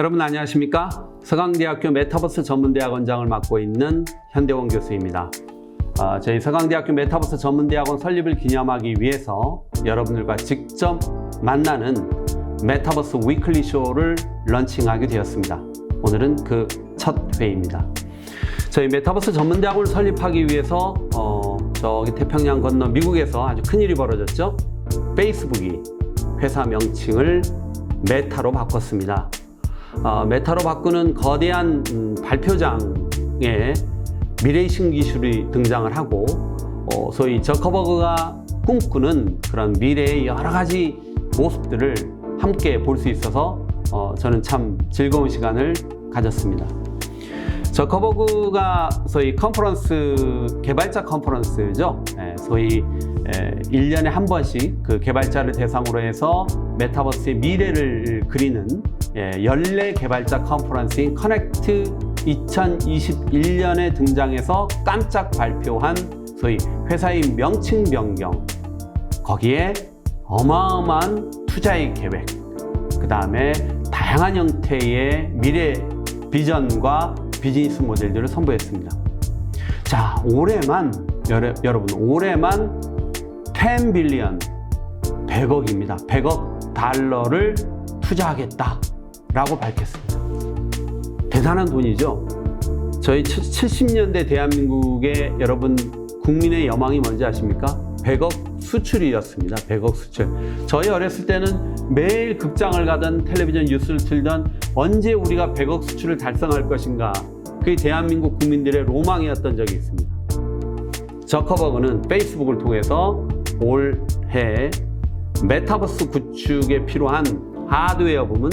여러분 안녕하십니까? 서강대학교 메타버스 전문대학원장을 맡고 있는 현대원 교수입니다. 어, 저희 서강대학교 메타버스 전문대학원 설립을 기념하기 위해서 여러분들과 직접 만나는 메타버스 위클리 쇼를 런칭하게 되었습니다. 오늘은 그 첫 회입니다. 저희 메타버스 전문대학원을 설립하기 위해서 어, 저기 태평양 건너 미국에서 아주 큰 일이 벌어졌죠. 페이스북이 회사 명칭을 메타로 바꿨습니다. 어, 메타로 바꾸는 거대한 음, 발표장에 미래의식 기술이 등장을 하고 어, 소위 저커버그가 꿈꾸는 그런 미래의 여러 가지 모습들을 함께 볼 수 있어서 어, 저는 참 즐거운 시간을 가졌습니다. 저 커버그가 소위 컨퍼런스 개발자 컨퍼런스죠. 예, 소위 예, 1년에 한 번씩 그 개발자를 대상으로 해서 메타버스의 미래를 그리는 예, 연례 개발자 컨퍼런스인 커넥트 2021년에 등장해서 깜짝 발표한 소위 회사의 명칭 변경 거기에 어마어마한 투자의 계획 그 다음에 다양한 형태의 미래 비전과 비즈니스 모델들을 선보였습니다. 자, 올해만 여러, 여러분 올해만 10 빌리언 100억입니다. 100억 달러를 투자하겠다라고 밝혔습니다. 대단한 돈이죠. 저희 70년대 대한민국의 여러분 국민의 여망이 뭔지 아십니까? 100억 수출이었습니다. 100억 수출. 저희 어렸을 때는 매일 극장을 가던 텔레비전 뉴스를 틀던 언제 우리가 100억 수출을 달성할 것인가. 그게 대한민국 국민들의 로망이었던 적이 있습니다. 저커버그는 페이스북을 통해서 올해 메타버스 구축에 필요한 하드웨어 부문,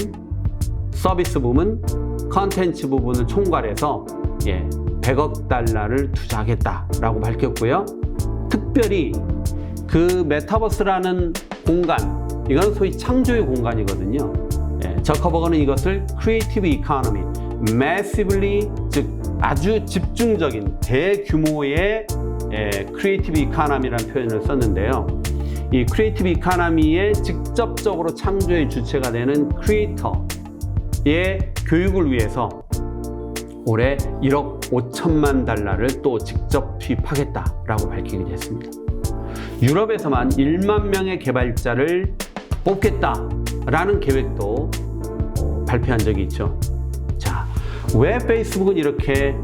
서비스 부문, 컨텐츠 부분을 총괄해서 예, 100억 달러를 투자하겠다라고 밝혔고요. 특별히 그 메타버스라는 공간, 이건 소위 창조의 공간이거든요. 예, 저커버거는 이것을 크리에이티브 이코노미, massively 즉 아주 집중적인 대규모의 예, 크리에이티브 이코노미라는 표현을 썼는데요. 이 크리에이티브 이코노미의 직접적으로 창조의 주체가 되는 크리에이터의 교육을 위해서 올해 1억 5천만 달러를 또 직접 투입하겠다라고 밝히게 됐습니다. 유럽에서만 1만 명의 개발자를 뽑겠다라는 계획도 어, 발표한 적이 있죠. 자, 왜 페이스북은 이렇게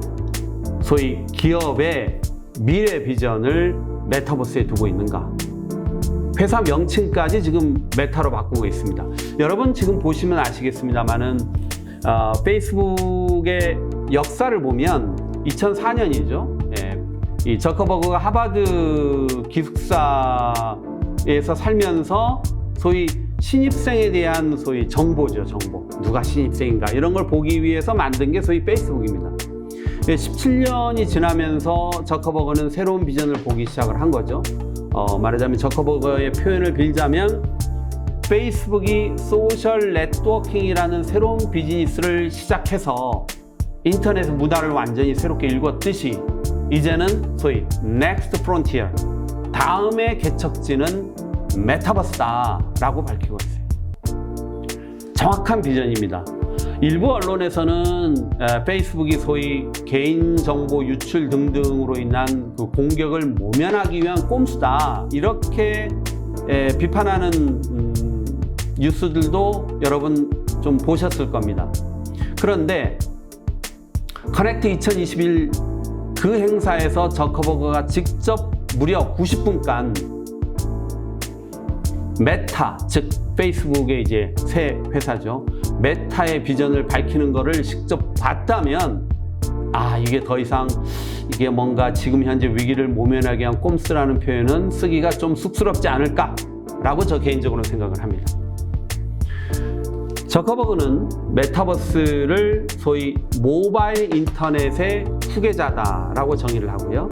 소위 기업의 미래 비전을 메타버스에 두고 있는가? 회사 명칭까지 지금 메타로 바꾸고 있습니다. 여러분 지금 보시면 아시겠습니다만은 어, 페이스북의 역사를 보면 2004년이죠. 예, 이 저커버그가 하버드 기숙사에서 살면서 소위 신입생에 대한 소위 정보죠, 정보. 누가 신입생인가 이런 걸 보기 위해서 만든 게 소위 페이스북입니다. 17년이 지나면서 저커버그는 새로운 비전을 보기 시작을 한 거죠. 어, 말하자면 저커버그의 표현을 빌자면 페이스북이 소셜 네트워킹이라는 새로운 비즈니스를 시작해서 인터넷 무다를 완전히 새롭게 읽었듯이 이제는 소위 next frontier 다음의 개척지는 메타버스다라고 밝히고 있어요. 정확한 비전입니다. 일부 언론에서는 페이스북이 소위 개인정보 유출 등등으로 인한 그 공격을 모면하기 위한 꼼수다 이렇게 비판하는 음, 뉴스들도 여러분 좀 보셨을 겁니다. 그런데 커넥트 2021 그 행사에서 저커버그가 직접 무려 90분간 메타, 즉 페이스북의 이제 새 회사죠. 메타의 비전을 밝히는 것을 직접 봤다면 아 이게 더 이상 이게 뭔가 지금 현재 위기를 모면하기 위한 꼼수라는 표현은 쓰기가 좀 쑥스럽지 않을까라고 저 개인적으로 생각을 합니다. 저커버그는 메타버스를 소위 모바일 인터넷의 후계자다라고 정의를 하고요.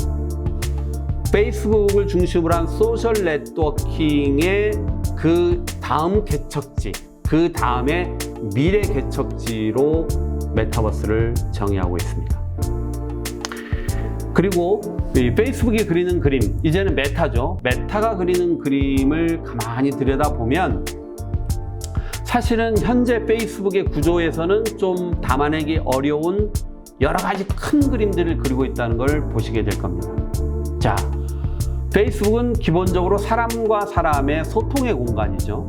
페이스북을 중심으로 한 소셜 네트워킹의 그 다음 개척지, 그 다음에 미래 개척지로 메타버스를 정의하고 있습니다. 그리고 이 페이스북이 그리는 그림, 이제는 메타죠. 메타가 그리는 그림을 가만히 들여다보면 사실은 현재 페이스북의 구조에서는 좀 담아내기 어려운 여러 가지 큰 그림들을 그리고 있다는 걸 보시게 될 겁니다. 자, 페이스북은 기본적으로 사람과 사람의 소통의 공간이죠.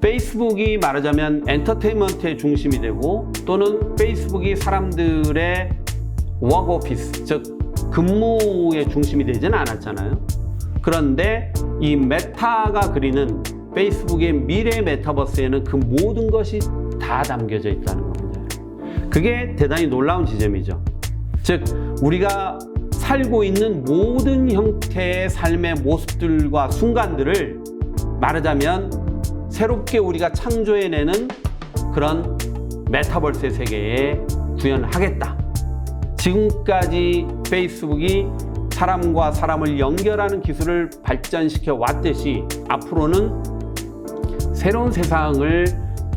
페이스북이 말하자면 엔터테인먼트의 중심이 되고 또는 페이스북이 사람들의 워크오피스, 즉 근무의 중심이 되지는 않았잖아요. 그런데 이 메타가 그리는 페이스북의 미래 메타버스에는 그 모든 것이 다 담겨져 있다는. 그게 대단히 놀라운 지점이죠. 즉, 우리가 살고 있는 모든 형태의 삶의 모습들과 순간들을 말하자면 새롭게 우리가 창조해내는 그런 메타버스의 세계에 구현하겠다. 지금까지 페이스북이 사람과 사람을 연결하는 기술을 발전시켜 왔듯이 앞으로는 새로운 세상을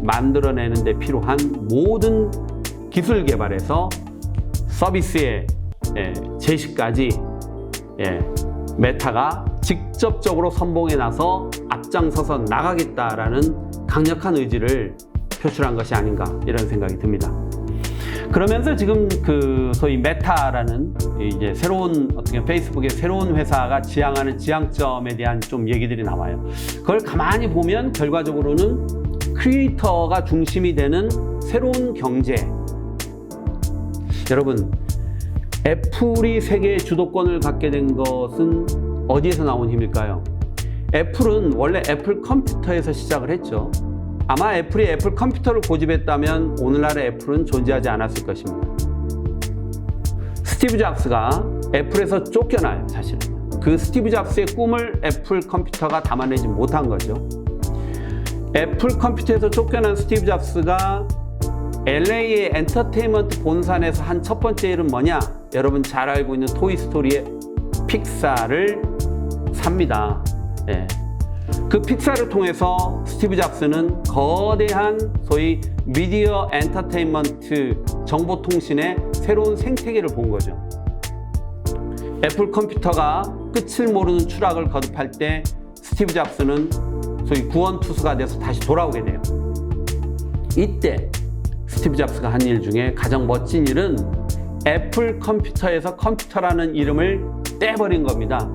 만들어내는 데 필요한 모든 기술 개발에서 서비스의 예, 제시까지 예, 메타가 직접적으로 선봉에 나서 앞장서서 나가겠다라는 강력한 의지를 표출한 것이 아닌가 이런 생각이 듭니다. 그러면서 지금 그 소위 메타라는 이제 새로운 어떻게 페이스북의 새로운 회사가 지향하는 지향점에 대한 좀 얘기들이 나와요. 그걸 가만히 보면 결과적으로는 크리에이터가 중심이 되는 새로운 경제. 여러분, 애플이 세계의 주도권을 갖게 된 것은 어디에서 나온 힘일까요? 애플은 원래 애플 컴퓨터에서 시작을 했죠. 아마 애플이 애플 컴퓨터를 고집했다면 오늘날의 애플은 존재하지 않았을 것입니다. 스티브 잡스가 애플에서 쫓겨나요, 사실은. 그 스티브 잡스의 꿈을 애플 컴퓨터가 담아내지 못한 거죠. 애플 컴퓨터에서 쫓겨난 스티브 잡스가 LA의 엔터테인먼트 본산에서 한 첫 번째 일은 뭐냐? 여러분 잘 알고 있는 토이스토리의 픽사를 삽니다. 예. 그 픽사를 통해서 스티브 잡스는 거대한 소위 미디어 엔터테인먼트 정보통신의 새로운 생태계를 본 거죠. 애플 컴퓨터가 끝을 모르는 추락을 거듭할 때 스티브 잡스는 소위 구원투수가 돼서 다시 돌아오게 돼요. 이때 스티브 잡스가 한 일 중에 가장 멋진 일은 애플 컴퓨터에서 컴퓨터라는 이름을 떼버린 겁니다.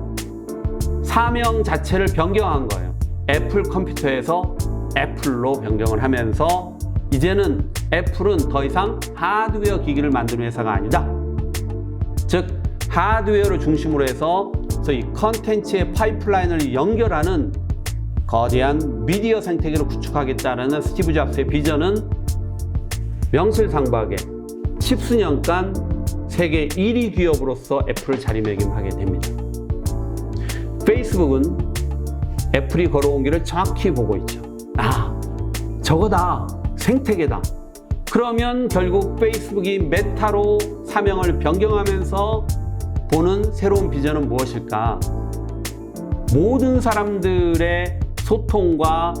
사명 자체를 변경한 거예요. 애플 컴퓨터에서 애플로 변경을 하면서 이제는 애플은 더 이상 하드웨어 기기를 만드는 회사가 아니다. 즉 하드웨어를 중심으로 해서 저희 컨텐츠의 파이프라인을 연결하는 거대한 미디어 생태계를 구축하겠다는 스티브 잡스의 비전은 명실상부하게 십수년간 세계 1위 기업으로서 애플을 자리매김하게 됩니다. 페이스북은 애플이 걸어온 길을 정확히 보고 있죠. 아, 저거다. 생태계다. 그러면 결국 페이스북이 메타로 사명을 변경하면서 보는 새로운 비전은 무엇일까? 모든 사람들의 소통과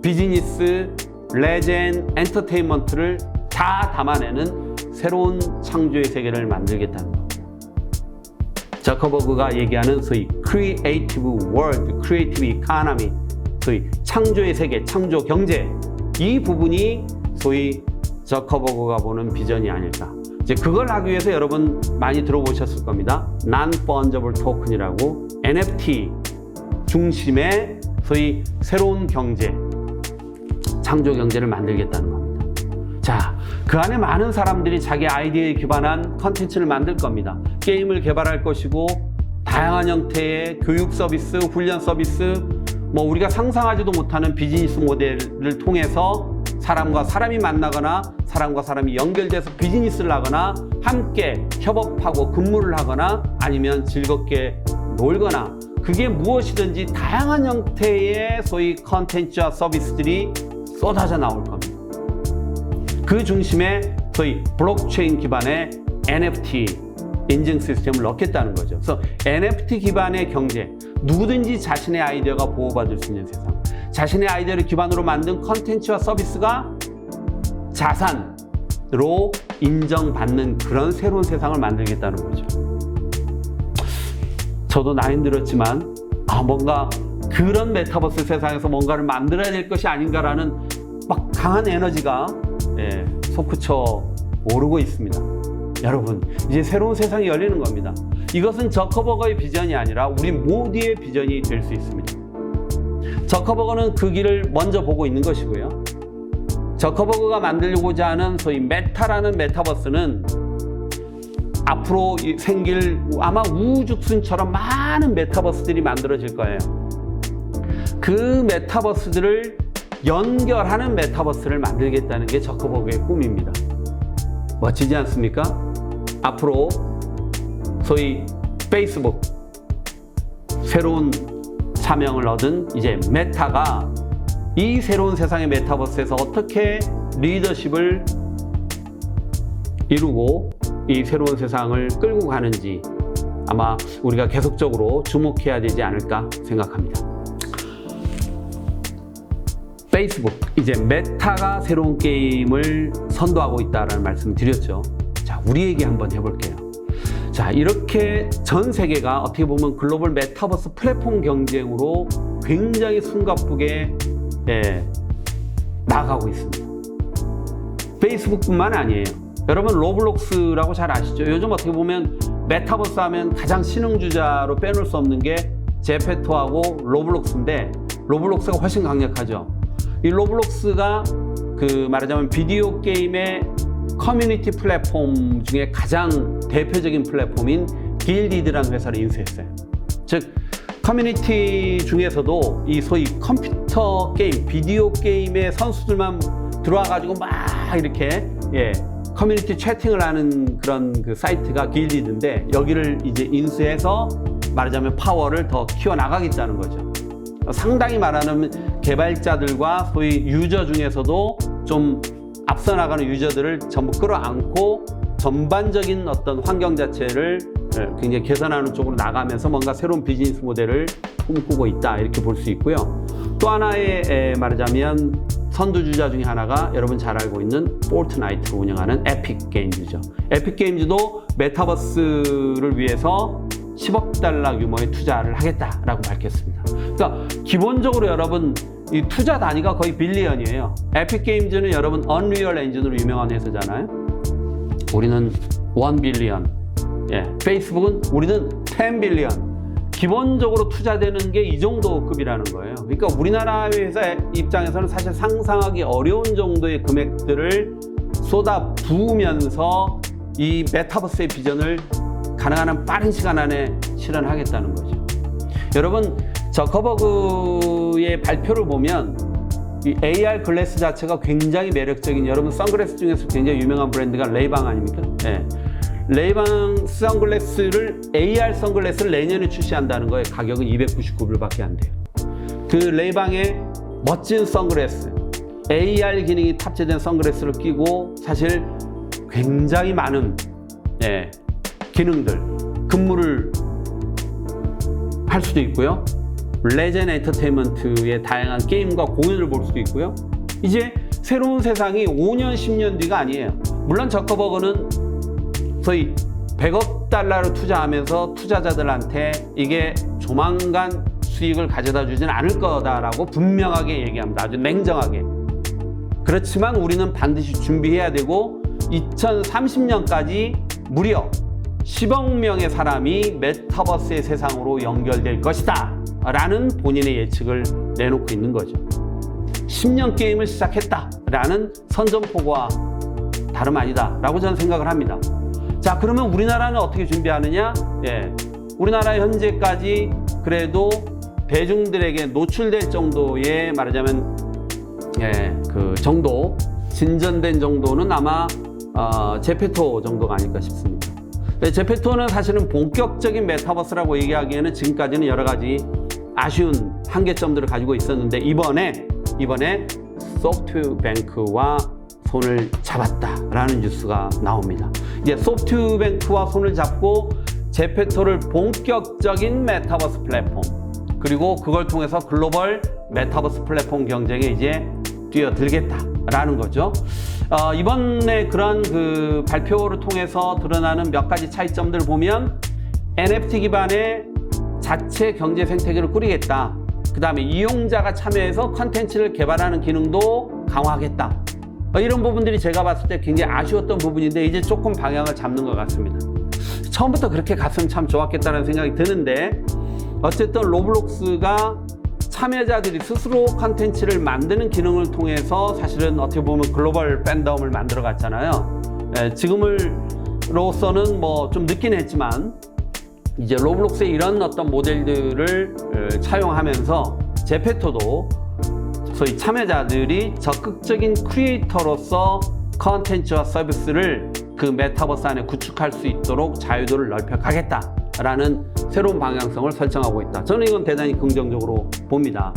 비즈니스, 레젠, 엔터테인먼트를 다 담아내는 새로운 창조의 세계를 만들겠다는 겁니다. 저커버그가 얘기하는 소위 크리에이티브 월드, 크리에이티브 이카노미, 소위 창조의 세계, 창조 경제 이 부분이 소위 저커버그가 보는 비전이 아닐까. 이제 그걸 하기 위해서 여러분 많이 들어보셨을 겁니다. Non-fungible token이라고 NFT 중심의 소위 새로운 경제, 창조 경제를 만들겠다는 겁니다. 자, 그 안에 많은 사람들이 자기 아이디어에 기반한 컨텐츠를 만들 겁니다. 게임을 개발할 것이고 다양한 형태의 교육 서비스, 훈련 서비스, 뭐 우리가 상상하지도 못하는 비즈니스 모델을 통해서 사람과 사람이 만나거나 사람과 사람이 연결돼서 비즈니스를 하거나 함께 협업하고 근무를 하거나 아니면 즐겁게 놀거나 그게 무엇이든지 다양한 형태의 소위 컨텐츠와 서비스들이 쏟아져 나올 겁니다. 그 중심에 소위 블록체인 기반의 NFT 인증 시스템을 넣겠다는 거죠. 그래서 NFT 기반의 경제, 누구든지 자신의 아이디어가 보호받을 수 있는 세상, 자신의 아이디어를 기반으로 만든 컨텐츠와 서비스가 자산으로 인정받는 그런 새로운 세상을 만들겠다는 거죠. 저도 나이 들었지만 아 뭔가 그런 메타버스 세상에서 뭔가를 만들어야 될 것이 아닌가라는 막 강한 에너지가 예, 솟구쳐 오르고 있습니다. 여러분, 이제 새로운 세상이 열리는 겁니다. 이것은 저커버거의 비전이 아니라 우리 모두의 비전이 될 수 있습니다. 저커버거는 그 길을 먼저 보고 있는 것이고요. 저커버거가 만들고자 하는 소위 메타라는 메타버스는 앞으로 이- 생길 아마 우주순처럼 많은 메타버스들이 만들어질 거예요. 그 메타버스들을 연결하는 메타버스를 만들겠다는 게 저커버그의 꿈입니다. 멋지지 않습니까? 앞으로 소위 페이스북 새로운 사명을 얻은 이제 메타가 이 새로운 세상의 메타버스에서 어떻게 리더십을 이루고 이 새로운 세상을 끌고 가는지 아마 우리가 계속적으로 주목해야 되지 않을까 생각합니다. 페이스북 이제 메타가 새로운 게임을 선도하고 있다라는 말씀 드렸죠. 자, 우리 얘기 한번 해볼게요. 자, 이렇게 전 세계가 어떻게 보면 글로벌 메타버스 플랫폼 경쟁으로 굉장히 숨가쁘게 예, 나가고 있습니다. 페이스북뿐만 아니에요. 여러분 로블록스라고 잘 아시죠? 요즘 어떻게 보면 메타버스 하면 가장 신흥주자로 빼놓을 수 없는 게 제페토하고 로블록스인데 로블록스가 훨씬 강력하죠. 이 로블록스가 그 말하자면 비디오 게임의 커뮤니티 플랫폼 중에 가장 대표적인 플랫폼인 길디드라는 회사를 인수했어요. 즉 커뮤니티 중에서도 이 소위 컴퓨터 게임, 비디오 게임의 선수들만 들어와 가지고 막 이렇게 예, 커뮤니티 채팅을 하는 그런 그 사이트가 길디드인데 여기를 이제 인수해서 말하자면 파워를 더 키워 나가겠다는 거죠. 상당히 말하는 개발자들과 소위 유저 중에서도 좀 앞서 나가는 유저들을 전부 끌어안고 전반적인 어떤 환경 자체를 예, 굉장히 개선하는 쪽으로 나가면서 뭔가 새로운 비즈니스 모델을 꿈꾸고 있다 이렇게 볼 수 있고요. 또 하나의 에, 말하자면 선두주자 중에 하나가 여러분 잘 알고 있는 포트나이트를 운영하는 에픽 게임즈죠. 에픽 게임즈도 메타버스를 위해서 10억 달러 규모의 투자를 하겠다라고 밝혔습니다. 그러니까 기본적으로 여러분 이 투자 단위가 거의 빌리언이에요. 에픽 게임즈는 여러분 언리얼 엔진으로 유명한 회사잖아요. 우리는 1 빌리언. 예, 페이스북은 우리는 10 빌리언. 기본적으로 투자되는 게 이 정도 급이라는 거예요. 그러니까 우리나라 회사 입장에서는 사실 상상하기 어려운 정도의 금액들을 쏟아 부으면서 이 메타버스의 비전을 가능한 한 빠른 시간 안에 실현하겠다는 거죠. 여러분, 저커버그 의 발표를 보면 이 AR 글래스 자체가 굉장히 매력적인 여러분 선글라스 중에서 굉장히 유명한 브랜드가 레이방 아닙니까? 예. 레이방 선글라스를 AR 선글라스를 내년에 출시한다는 거예요. 가격은 299불밖에 안 돼요. 그 레이방의 멋진 선글라스, AR 기능이 탑재된 선글라스를 끼고 사실 굉장히 많은 예, 기능들, 근무를 할 수도 있고요. 레전 엔터테인먼트의 다양한 게임과 공연을 볼 수도 있고요. 이제 새로운 세상이 5년, 10년 뒤가 아니에요. 물론 저커버그는 소위 100억 달러를 투자하면서 투자자들한테 이게 조만간 수익을 가져다 주지는 않을 거다라고 분명하게 얘기합니다. 아주 냉정하게. 그렇지만 우리는 반드시 준비해야 되고 2030년까지 무려 10억 명의 사람이 메타버스의 세상으로 연결될 것이다. 라는 본인의 예측을 내놓고 있는 거죠. 10년 게임을 시작했다. 라는 선전포고와 다름 아니다. 라고 저는 생각을 합니다. 자, 그러면 우리나라는 어떻게 준비하느냐? 예. 우리나라 현재까지 그래도 대중들에게 노출될 정도의 말하자면 예, 그 정도 진전된 정도는 아마 어, 제페토 정도가 아닐까 싶습니다. 네, 제페토는 사실은 본격적인 메타버스라고 얘기하기에는 지금까지는 여러 가지 아쉬운 한계점들을 가지고 있었는데 이번에 이번에 소프트뱅크와 손을 잡았다라는 뉴스가 나옵니다. 이제 소프트뱅크와 손을 잡고 제페토를 본격적인 메타버스 플랫폼 그리고 그걸 통해서 글로벌 메타버스 플랫폼 경쟁에 이제 뛰어들겠다라는 거죠. 어, 이번에 그런 그 발표를 통해서 드러나는 몇 가지 차이점들을 보면 NFT 기반의 자체 경제 생태계를 꾸리겠다. 그 다음에 이용자가 참여해서 컨텐츠를 개발하는 기능도 강화하겠다. 어, 이런 부분들이 제가 봤을 때 굉장히 아쉬웠던 부분인데 이제 조금 방향을 잡는 것 같습니다. 처음부터 그렇게 갔으면 참 좋았겠다는 생각이 드는데 어쨌든 로블록스가 참여자들이 스스로 컨텐츠를 만드는 기능을 통해서 사실은 어떻게 보면 글로벌 팬덤을 만들어 갔잖아요. 예, 지금으로서는 뭐 좀 늦긴 했지만 이제 로블록스의 이런 어떤 모델들을 어, 차용하면서 제페토도 소위 참여자들이 적극적인 크리에이터로서 컨텐츠와 서비스를 그 메타버스 안에 구축할 수 있도록 자유도를 넓혀 가겠다라는 새로운 방향성을 설정하고 있다. 저는 이건 대단히 긍정적으로 봅니다.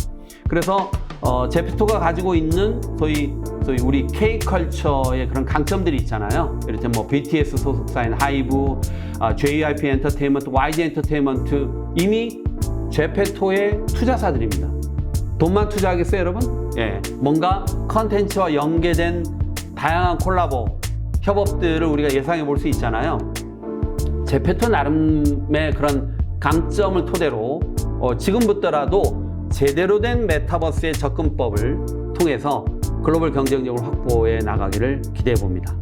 그래서 어, 제페토가 가지고 있는 소위 소위 우리 K 컬처의 그런 강점들이 있잖아요. 이를테면 뭐 BTS 소속사인 하이브, 아, JYP 엔터테인먼트, YG 엔터테인먼트 이미 제페토의 투자사들입니다. 돈만 투자하겠어요, 여러분? 예. 뭔가 컨텐츠와 연계된 다양한 콜라보, 협업들을 우리가 예상해 볼 수 있잖아요. 제페토 나름의 그런 강점을 토대로 어, 지금부터라도 제대로 된 메타버스의 접근법을 통해서 글로벌 경쟁력을 확보해 나가기를 기대해 봅니다.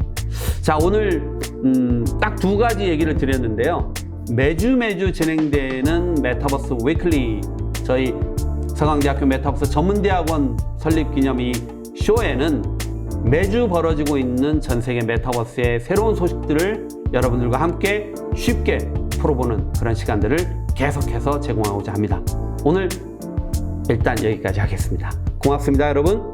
자, 오늘 음, 딱 두 가지 얘기를 드렸는데요. 매주 매주 진행되는 메타버스 위클리 저희 서강대학교 메타버스 전문대학원 설립 기념 이 쇼에는 매주 벌어지고 있는 전 세계 메타버스의 새로운 소식들을 여러분들과 함께 쉽게 풀어보는 그런 시간들을 계속해서 제공하고자 합니다. 오늘 일단 여기까지 하겠습니다. 고맙습니다, 여러분.